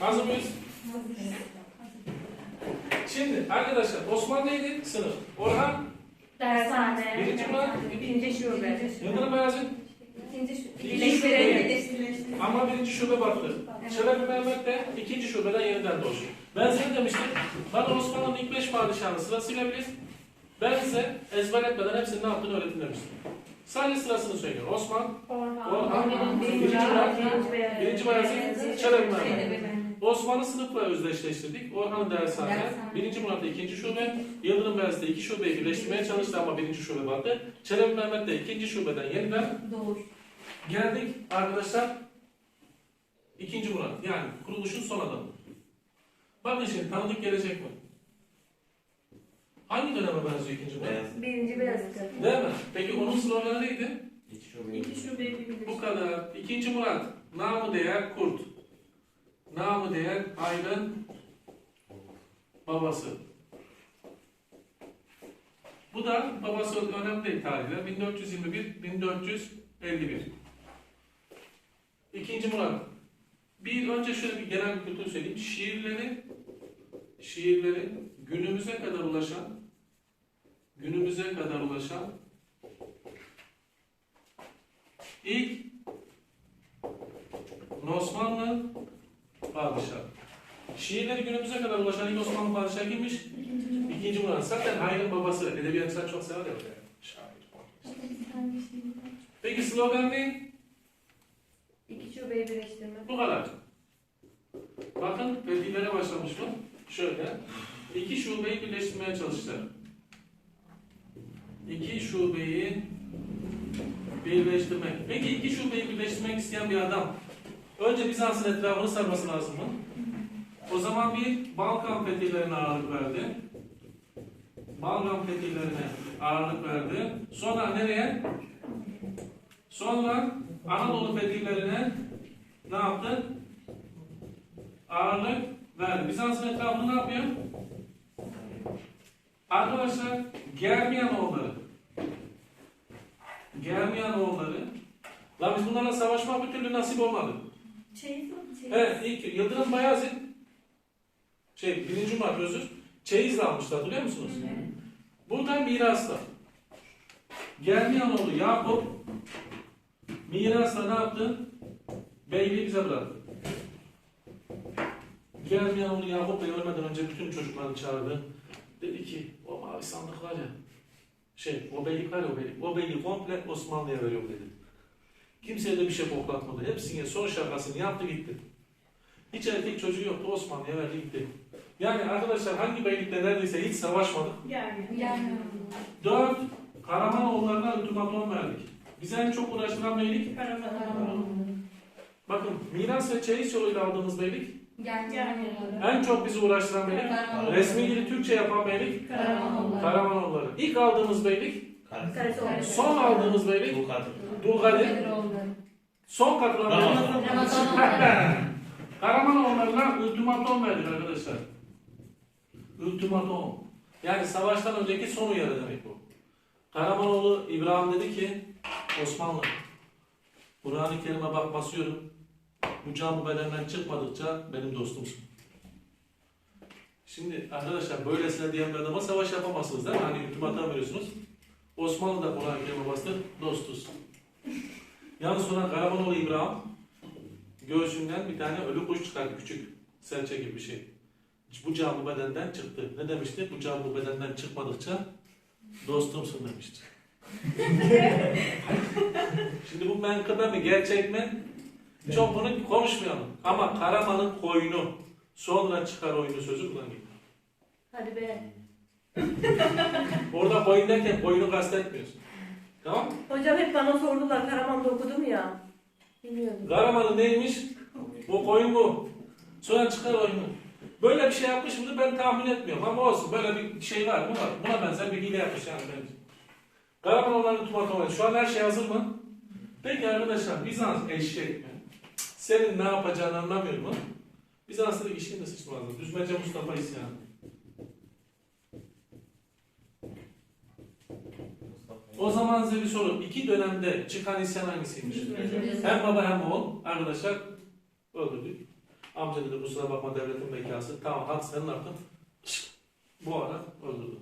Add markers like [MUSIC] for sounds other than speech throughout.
Hazır mıyız? Şimdi arkadaşlar Osman neydi? Sınıf. Orhan, Dershane. Birinci Murat. Birinci şube. Yıldırım Beyazıt. İkinci şube. İkinci Birleştirelim. Ama birinci şube battı. Şerefi Mehmet de ikinci şubeden yeniden doğuş. Ben size demiştim, bana Osmanlı'nın ilk beş padişahını sırasıyla bilir. Ben size ezber etmeden hepsinin ne yaptığını öğretin demiştim. Sadece sırasını söylüyor. Osman, Orhan, birinci Murat, birinci Bayezid, Çelebi Mehmet. Osman'ı sınıfla özdeşleştirdik. Orhan'ı dershane, Dershane. birinci Murat'ta ikinci şube, Yıldırım Beyazıt'ta iki şubeyi birleştirmeye çalıştı ama birinci şube battı. Çelebi Mehmet de ikinci şubeden yeniden Doğuş. Geldik arkadaşlar ikinci Murat yani kuruluşun son adamı. Bakın şimdi tanıdık gelecek mi? Hangi döneme benziyor ikinci Murat? Birinci beyaz Değil mi? Peki onun sloganı neydi? İki şubeyi bir Bu kadar. İkinci Murat. Namı değer kurt. Namı değer Aydın babası. Bu da babası önemli tarihler. 1421-1451. İkinci Murat. Bir önce şöyle bir genel bir kültür söyleyeyim. Şiirleri şiirleri günümüze kadar ulaşan günümüze kadar ulaşan ilk Osmanlı padişah. Şiirleri günümüze kadar ulaşan ilk Osmanlı padişahı kimmiş? İkinci Murat. Zaten Hayr'ın babası. Edebiyatçılar çok sever ya. Şair. Peki slogan ne? İki şubeyi birleştirme. Bu kadar. Bakın fethilere başlamış mı? Şöyle. İki şubeyi birleştirmeye çalıştılar. İki şubeyi birleştirmek. Peki iki şubeyi birleştirmek isteyen bir adam önce Bizans'ın etrafını sarması lazım mı? O zaman bir Balkan fetihlerine ağırlık verdi. Balkan fetihlerine ağırlık verdi. Sonra nereye? Sonra Anadolu fetihlerine ne yaptı? Ağırlık verdi. Bizans'ın etrafını ne yapıyor? Arkadaşlar Germiyanoğulları. Germiyanoğulları. Lan biz bunlarla savaşmak bir türlü nasip olmadı. Çeyiz mi? Evet ilk Yıldırım Bayezid şey birinci Murat özür çeyizle almıştı hatırlıyor musunuz? Buradan mirasla. Germiyanoğlu Yakup mirasla ne yaptı? Beyliği bize bıraktı. Germiyanoğlu Yakup Bey ölmeden önce bütün çocuklarını çağırdı. Dedi ki o mavi sandık var ya şey o beylik var ya o beylik. O beyliği komple Osmanlı'ya veriyorum dedi. Kimseye de bir şey koklatmadı. Hepsine son şakasını yaptı gitti. Hiç erkek çocuğu yoktu Osmanlı'ya verdi gitti. Yani arkadaşlar hangi beylikte neredeyse hiç savaşmadık. Yani. Dört, Karamanoğullarına ultimatom verdik. Bize en çok uğraştıran beylik, bakın miras ve çeyiz yoluyla aldığımız beylik, en çok bizi uğraştıran beylik, resmi dili Türkçe yapan beylik, Karamanoğulları. İlk aldığımız beylik, son aldığımız beylik, Dulgadir, son katılan beylik, [LAUGHS] Karamanoğullarına ultimatom verdik arkadaşlar. Ultimatom. Yani savaştan önceki son uyarı demek bu. Karamanoğlu İbrahim dedi ki Osmanlı Kur'an-ı Kerim'e bak basıyorum. Bu can bu bedenden çıkmadıkça benim dostumsun. Şimdi arkadaşlar böylesine diyen bir adama savaş yapamazsınız değil mi? Hani ultimatom veriyorsunuz. Osmanlı da Kur'an-ı Kerim'e bastı. Dostuz. Yalnız sonra Karamanoğlu İbrahim göğsünden bir tane ölü kuş çıkardı küçük. Serçe gibi bir şey. Bu can bu bedenden çıktı. Ne demişti? Bu can bu bedenden çıkmadıkça dostumsun demişti. [LAUGHS] Şimdi bu menkıbe mi gerçek mi? Çok bunu konuşmayalım. Ama Karaman'ın koyunu sonra çıkar oyunu sözü geliyor. Hadi be. Orada koyun derken koyunu kastetmiyorsun. Tamam mı? Hocam hep bana sordular Karaman'da okudum ya. Bilmiyordum. Karaman'ın neymiş? Bu koyun bu. Sonra çıkar oyunu. Böyle bir şey yapmış mıdır ben tahmin etmiyorum ama olsun böyle bir şey var mı var. Buna benzer bir hile yapmış yani bence. Karaman olanı tumatomali. Şu an her şey hazır mı? Peki arkadaşlar Bizans eşek mi? Senin ne yapacağını anlamıyorum ama. Bizans'ta da işin de sıçmazdı. Düzmece Mustafa isyanı. O zaman size bir soru. İki dönemde çıkan isyan hangisiymiş? Hem baba hem oğul arkadaşlar öldürdük. Amca dedi kusura bakma devletin bekası. Tamam hadi senin hakkın. Bu ara öldürdü.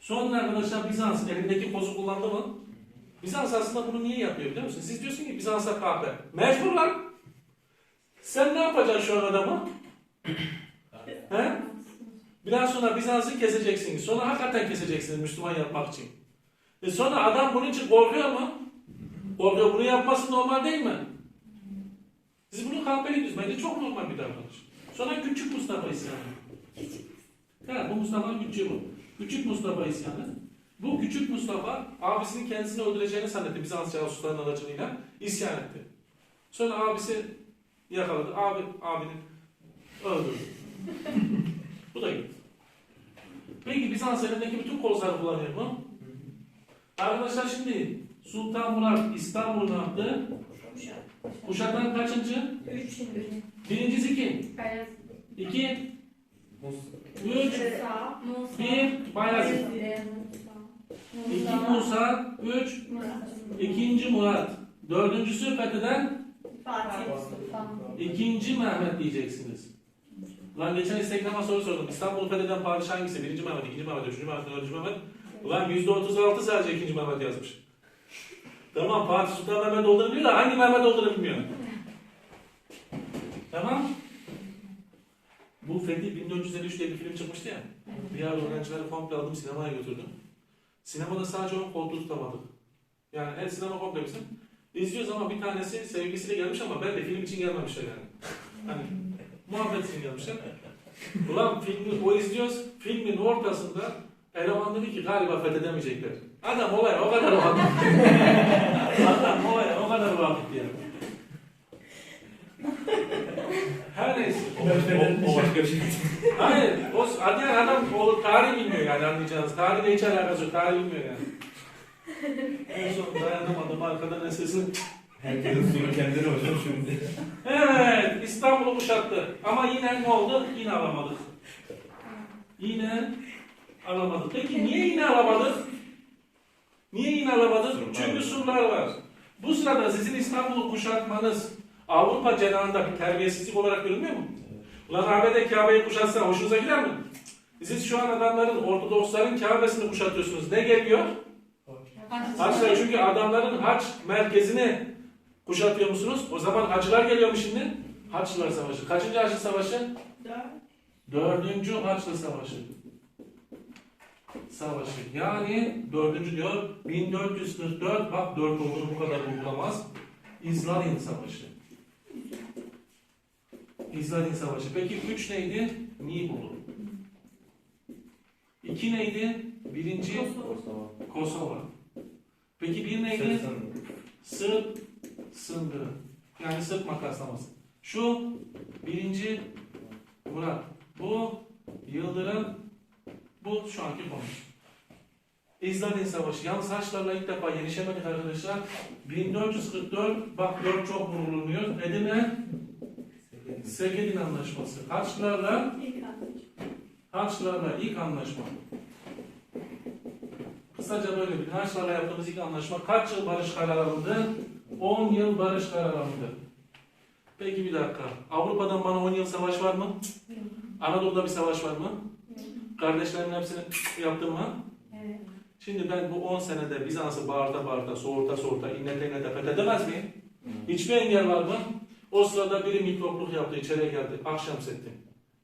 Sonra arkadaşlar Bizans elindeki kozu kullandı mı? Bizans aslında bunu niye yapıyor biliyor musun? Siz diyorsun ki Bizans'a kahpe. Mecbur lan. Sen ne yapacaksın şu an adamı? He? Biraz sonra Bizans'ı keseceksiniz. Sonra hakikaten keseceksiniz Müslüman yapmak için. E sonra adam bunun için korkuyor mu? Korkuyor. Bunu yapması normal değil mi? Siz bunu kahpeli diyorsunuz. Bence çok normal bir davranış. Sonra küçük Mustafa isyanı. Evet, bu Mustafa'nın küçüğü bu. Küçük Mustafa isyanı. Bu küçük Mustafa abisinin kendisini öldüreceğini zannetti Bizans casuslarının aracılığıyla isyan etti. Sonra abisi yakaladı. Abi, abinin öldürdü. [LAUGHS] bu da gitti. Peki Bizans elindeki bütün kozları kullanıyor mu? Arkadaşlar şimdi Sultan Murat İstanbul'u ne yaptı? Kuşaktan kaçıncı? Üç. Birincisi kim? Beyaz. İki, üç, Musa. Bir, Bayezid. İki Musa, üç, ikinci Murat. Dördüncüsü fetheden Fatih. ikinci Mehmet diyeceksiniz. Lan geçen Instagram'a soru sordum. İstanbul'u fetheden padişah hangisi? Birinci Mehmet, ikinci Mehmet, üçüncü Mehmet, dördüncü Mehmet. Ulan yüzde otuz altı sadece ikinci Mehmet yazmış. Tamam Fatih Sultan Mehmet olduğunu biliyor da hangi Mehmet olduğunu bilmiyor. Tamam. Bu Fethi 1453 diye bir film çıkmıştı ya. Bir öğrencileri komple aldım sinemaya götürdüm. Sinemada sadece onun koltuğu tutamadık. Yani her sinema komple bizim. İzliyoruz ama bir tanesi sevgilisiyle gelmiş ama ben de film için gelmemişler yani. Hani muhabbet için gelmişler. Ulan filmi o izliyoruz. Filmin ortasında eleman dedi ki galiba fethedemeyecekler. Adam olaya o kadar vakit. [LAUGHS] Adam olaya o kadar vakit yani. Her neyse. O başka bir şey. Hayır, o yani adam o tarih bilmiyor yani anlayacağınız. Tarihle hiç alakası yok, tarih bilmiyor yani. en son dayanamadım arkadan sesini. Herkesin sonu kendine hocam şimdi. Evet, İstanbul'u kuşattı. Ama yine ne oldu? Yine alamadık. Yine alamadık. Peki niye yine alamadık? Niye yine alamadık? Surlar Çünkü surlar var. Bu sırada sizin İstanbul'u kuşatmanız Avrupa cenahında bir terbiyesizlik olarak görünmüyor mu? Ulan ABD Kabe'yi kuşatsa hoşunuza gider mi? Siz şu an adamların, Ortodoksların Kabe'sini kuşatıyorsunuz. Ne geliyor? Haçlar çünkü adamların haç merkezini kuşatıyor musunuz? O zaman hacılar geliyor mu şimdi? Haçlılar Savaşı. Kaçıncı Haçlı Savaşı? Dördüncü Haçlı Savaşı. Savaşı. Yani dördüncü diyor 1444 bak dört olduğunu bu kadar vurgulamaz. İzladin Savaşı. İzladin Savaşı. Peki üç neydi? Nibolu. İki neydi? Birinci Kosova. Peki bir neydi? Sırp sındırı. Yani Sırp makaslaması. Şu birinci Murat. Bu Yıldırım. Bu şu anki konu. İzlandin Savaşı. Yalnız Haçlarla ilk defa yenişemedik arkadaşlar. 1444 bak 4 çok vurulunuyor. Edirne Segedin Anlaşması. Haçlarla Haçlarla ilk anlaşma. Kısaca böyle bir Haçlarla yaptığımız ilk anlaşma kaç yıl barış kararı alındı? 10 yıl barış kararı alındı. Peki bir dakika. Avrupa'dan bana 10 yıl savaş var mı? Anadolu'da bir savaş var mı? Kardeşlerimin hepsini yaptım mı? Evet. Şimdi ben bu 10 senede Bizans'ı bağırta bağırta, soğurta soğurta, inlete inlete fethedemez miyim? Hiçbir engel var mı? O sırada biri mikropluk yaptı, içeriye geldi. Akşam setti.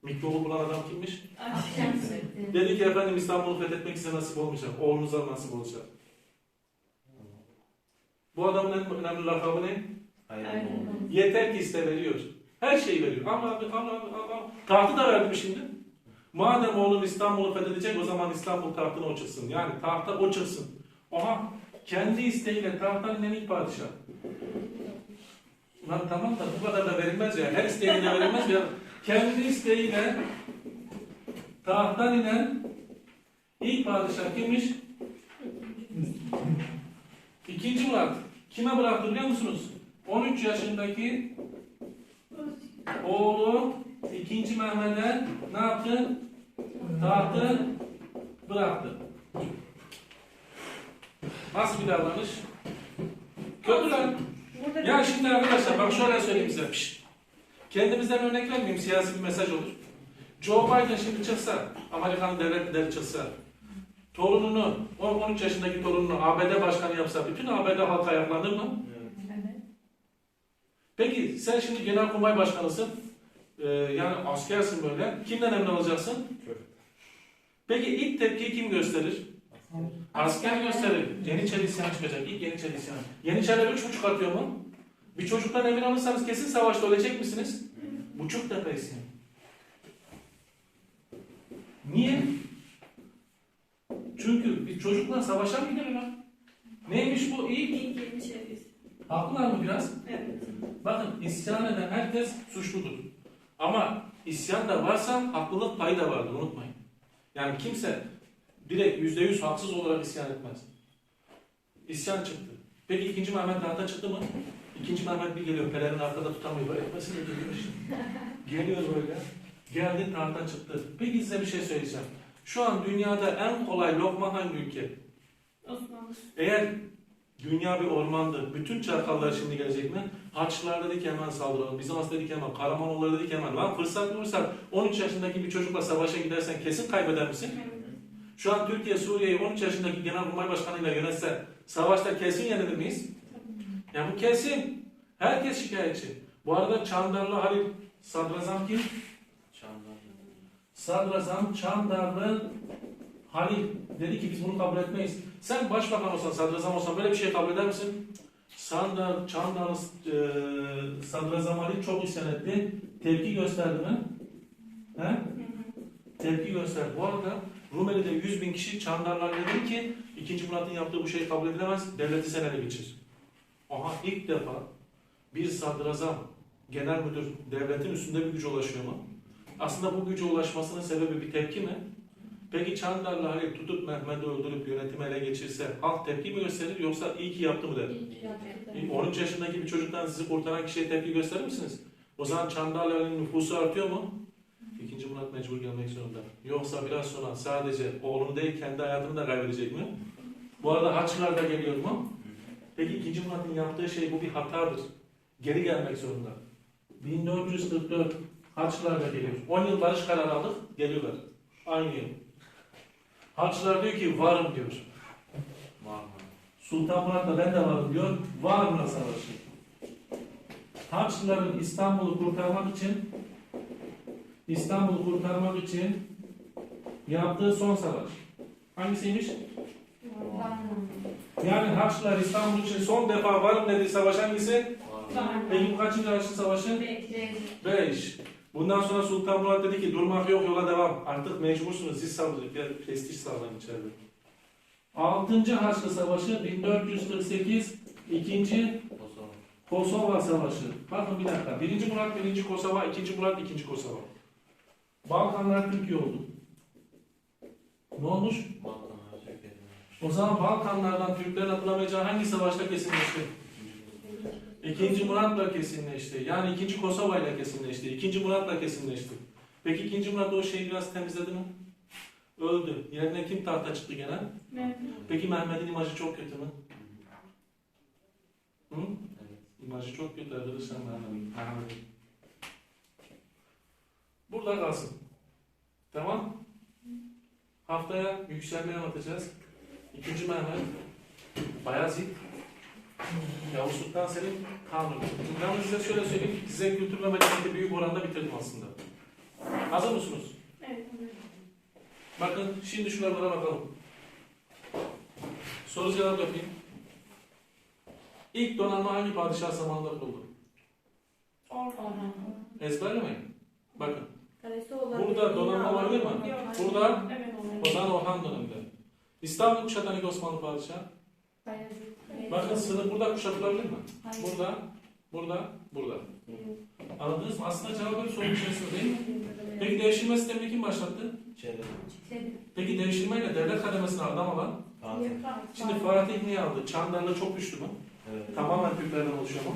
Mikrobu bulan adam kimmiş? Akşam sürekli. Dedi ki efendim İstanbul'u fethetmek size nasip olmayacak. Oğlunuza nasip olacak. Bu adamın en önemli lakabı ne? Aynen. Yeter ki iste veriyor. Her şeyi veriyor. Ama abi, ama ama abi. Tahtı da verdim şimdi. Madem oğlum İstanbul'u fethedecek o zaman İstanbul tahtına o çıksın. Yani tahta o çıksın. Oha kendi isteğiyle tahttan inen ilk padişah. Lan tamam da bu kadar da verilmez ya. Her isteğiyle verilmez ya. Kendi isteğiyle tahttan inen ilk padişah kimmiş? İkinci Murat. Kime bıraktı biliyor musunuz? 13 yaşındaki oğlu ikinci Mehmet'e ne yaptı? Tahtı bıraktı. Nasıl bir davranış? Kötü lan. Ya şimdi arkadaşlar bak şöyle söyleyeyim size. Pişt. Kendimizden örnek vermeyeyim, siyasi bir mesaj olur. Joe Biden şimdi çıksa, Amerikan devlet lideri çıksa, torununu, 13 yaşındaki torununu ABD başkanı yapsa, bütün ABD halkı ayaklanır mı? Evet. Peki sen şimdi genelkurmay başkanısın, ee, yani askersin böyle, kimden emir alacaksın? Çocuk. Peki ilk tepkiyi kim gösterir? Asker gösterir. Yeniçeri isyan çıkacak. İlk Yeniçeri isyan. Yeniçeriler üç buçuk atıyor mu? Bir çocuktan emir alırsanız kesin savaşta ölecek misiniz? Buçuk tepe isyan. Niye? Çünkü bir çocuklar savaşa mı gidiyorlar? Neymiş bu? İlk Yeniçeriyiz. Haklılar mı biraz? Evet. Bakın isyan eden herkes suçludur. Ama isyan da varsa haklılık payı da vardır unutmayın. Yani kimse direkt yüzde yüz haksız olarak isyan etmez. İsyan çıktı. Peki ikinci Mehmet tahta çıktı mı? İkinci Mehmet bir geliyor, pelerin arkada tutamıyor böyle. Nasıl geliyor işte. Geliyor böyle. Geldi tahta çıktı. Peki size bir şey söyleyeceğim. Şu an dünyada en kolay lokma hangi ülke? Osmanlı. Eğer dünya bir ormandı, bütün çakallar şimdi gelecek mi? Haçlılar dedik hemen saldıralım, Bizans dedik hemen, Karamanoğulları dedik hemen. Lan fırsat bulursan 13 yaşındaki bir çocukla savaşa gidersen kesin kaybeder misin? Şu an Türkiye Suriye'yi 13 yaşındaki Genelkurmay Başkanı'yla yönetse savaşta kesin yenilir miyiz? Yani bu kesin. Herkes şikayetçi. Bu arada Çandarlı Halil Sadrazam kim? Sadrazam Çandarlı Halil dedi ki biz bunu kabul etmeyiz. Sen başbakan olsan, sadrazam olsan böyle bir şey kabul eder misin? Sandar, Çandarlı e, Sadrazam Halil çok isyan etti. Tepki gösterdi mi? He? Tepki gösterdi. Bu arada Rumeli'de 100 bin kişi Çandarlar dedi ki 2. Murat'ın yaptığı bu şey kabul edilemez, devleti sen ele geçir. Aha ilk defa bir sadrazam, genel müdür devletin üstünde bir güce ulaşıyor mu? Aslında bu güce ulaşmasının sebebi bir tepki mi? Peki Çandarlı Halil tutup Mehmet'i öldürüp yönetimi ele geçirse halk tepki mi gösterir yoksa iyi ki yaptı mı der? İlk 13 yaşındaki bir çocuktan sizi kurtaran kişiye tepki gösterir misiniz? O zaman Çandarlı Halil'in nüfusu artıyor mu? İkinci Murat mecbur gelmek zorunda. Yoksa biraz sonra sadece oğlunu değil kendi hayatını da kaybedecek mi? Bu arada Haçlılar da geliyor mu? Peki ikinci Murat'ın yaptığı şey bu bir hatadır. Geri gelmek zorunda. 1444 Haçlılar da geliyor. 10 yıl barış kararı aldık, geliyorlar. Aynı yıl. Haçlılar diyor ki varım diyor. Sultan Murat da ben de varım diyor. Var mı savaşı? Haçlıların İstanbul'u kurtarmak için İstanbul'u kurtarmak için yaptığı son savaş. Hangisiymiş? Yani Haçlılar İstanbul için son defa varım dediği savaş hangisi? Peki bu kaçıncı Haçlı Savaşı? Beş. Bundan sonra Sultan Murat dedi ki durmak yok yola devam. Artık mecbursunuz siz. Gel prestij sağlayın içeride. Altıncı Haçlı Savaşı 1448 ikinci Kosova Savaşı. Bakın bir dakika. Birinci Murat birinci Kosova, ikinci Murat ikinci Kosova. Balkanlar Türkiye oldu. Ne olmuş? O zaman Balkanlardan Türklerin atılamayacağı hangi savaşta kesinleşti? İkinci Murat'la kesinleşti. Yani ikinci Kosova ile kesinleşti. İkinci Murat'la kesinleşti. Peki ikinci Murat o şeyi biraz temizledi mi? Öldü. Yerine kim tahta çıktı gene? Peki Mehmet'in imajı çok kötü mü? Hı? İmajı çok kötü arkadaşlar Mehmet'in. Mehmet'in. Burada kalsın. Tamam? Haftaya yükselmeye anlatacağız. İkinci Mehmet, Bayezid, Yavuz Sultan Selim, Kanuni. Ben size şöyle söyleyeyim, size kültür ve medeniyeti büyük oranda bitirdim aslında. Hazır mısınız? Bakın şimdi şuralara bakalım. Soru cevap yapayım. İlk donanma hangi padişah zamanında kuruldu? Ezberlemeyin. Bakın. Burada donanma olabilir mi? Burada Evet. o zaman Orhan döneminde. İstanbul kuşatan ilk Osmanlı padişahı. Bakın sınır burada kuşatılabilir mi? Burada, burada, burada. Anladınız mı? Aslında cevabı bir soru içerisinde değil mi? Peki devşirme sistemini kim başlattı? Peki devşirmeyle devlet kademesine adam alan? Şimdi Fatih niye aldı? Çandarlı çok güçlü mü? Tamamen Türklerden oluşuyor mu?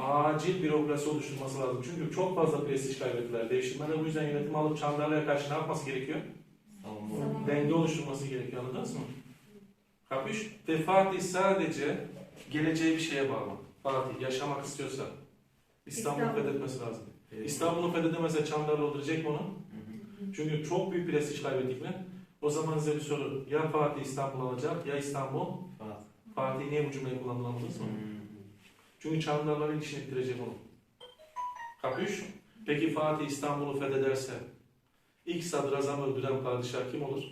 Acil bürokrasi oluşturması lazım. Çünkü çok fazla prestij kaybettiler. Devşirmeler bu yüzden yönetimi alıp Çandarlı'ya karşı ne yapması gerekiyor? Denge oluşturması gerekiyor. Anladınız mı? Kapış? Ve Fatih sadece geleceği bir şeye bağlı. Fatih yaşamak istiyorsa İstanbul'u İstanbul. fethetmesi lazım. Evet. İstanbul'u fethedemezse Çandarlı öldürecek mi onu? Hı hı. Çünkü çok büyük prestij kaybettik mi? O zaman size bir soru. Ya Fatih İstanbul alacak ya İstanbul. Fatih. Fatih niye bu cümleyi anladınız mı? Hı. Çünkü Çandarlı'nın ilişini ettirecek onu. Kapış? Peki Fatih İstanbul'u fethederse ilk sadrazam öldüren padişah kim olur?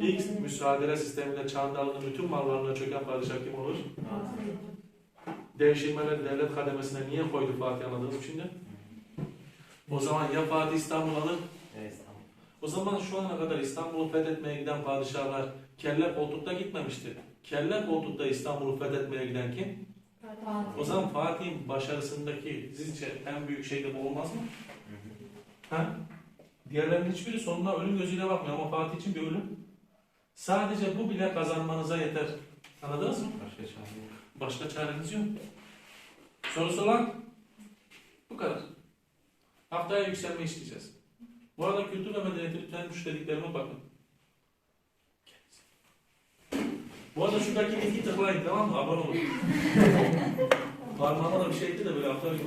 İlk müsaade sisteminde Çandarlı'nın bütün mallarına çöken padişah kim olur? Devşirmeler devlet kademesine niye koydu Fatih anladınız mı şimdi? O zaman ya Fatih İstanbul alır, Evet, İstanbul. o zaman şu ana kadar İstanbul'u fethetmeye giden padişahlar kelle koltukta gitmemişti. Kelle koltukta İstanbul'u fethetmeye giden kim? O zaman Fatih'in başarısındaki sizce en büyük şey de bu olmaz mı? Hı hı. Ha? Diğerlerinin hiçbiri sonuna ölüm gözüyle bakmıyor ama Fatih için bir ölüm. Sadece bu bile kazanmanıza yeter. Anladınız mı? Başka çare yok. Başka çareniz yok. Sorusu olan? Bu kadar. Haftaya yükselme işleyeceğiz. Bu arada kültür ve medeniyeti lütfen şu dediklerime bakın. Bu arada şuradaki linki tıklayın tamam mı? Abone olun. [LAUGHS] Parmağıma da bir şey etti de böyle hafta bir